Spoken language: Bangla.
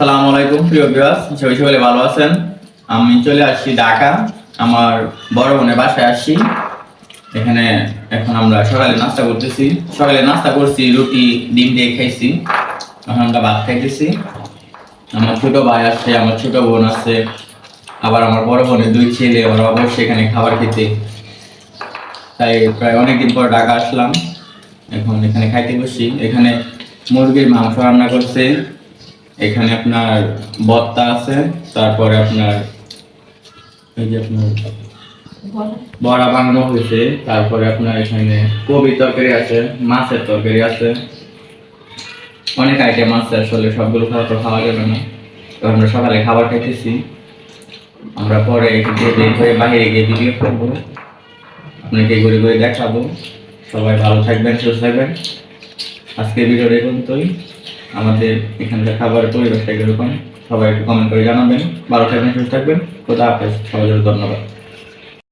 সালাম আলাইকুম, প্রিয় ভিউয়ার্স সবাই সবাই ভালো আছেন? আমি চলে আসছি ঢাকা, আমার বড় বোনের বাসায় আসছি। এখানে এখন আমরা সকালে নাস্তা করতেছি। সকালে নাস্তা করছি, রুটি, ডিম দিয়ে খাইছি। এখন আমরা ভাত খাইতেছি। আমার ছোট ভাই আসছে আমার ছোট বোন আছে, আবার আমার বড় বোনের দুই ছেলে, ওরা অবশ্যই এখানে খাবার খেতে। তাই প্রায় অনেকদিন পর ঢাকা আসলাম। এখন এখানে খাইতে বসি এখানে মুরগির মাংস রান্না করছে। এখানে আপনার বত্তা আছে, তারপরে আপনার এই যে আপনার বড়া বানানো হয়েছে, তারপরে আপনার এখানে কবি তরকারি আছে, মাছের তরকারি আছে। অনেক আইটেম আছে আসলে, সবগুলো খাওয়া তো খাওয়া যাবে না। তো আমরা সকালে খাবার খাইতেছি। আমরা পরে একটু হয়ে বাইরে গিয়ে ভিডিও করব। আপনাকে ঘুরে ঘুরে দেখাবো। সবাই ভালো থাকবেন, সুস্থ থাকবেন। ভিডিও দেখুন তোই আমাদের এখানকার খাবারের পরিবেশটা কীরকম সবাই একটু কমেন্ট করে জানাবেন। ভালো থাকবেন, সুস্থ থাকবেন। খোদা আপনার সবাই ধন্যবাদ।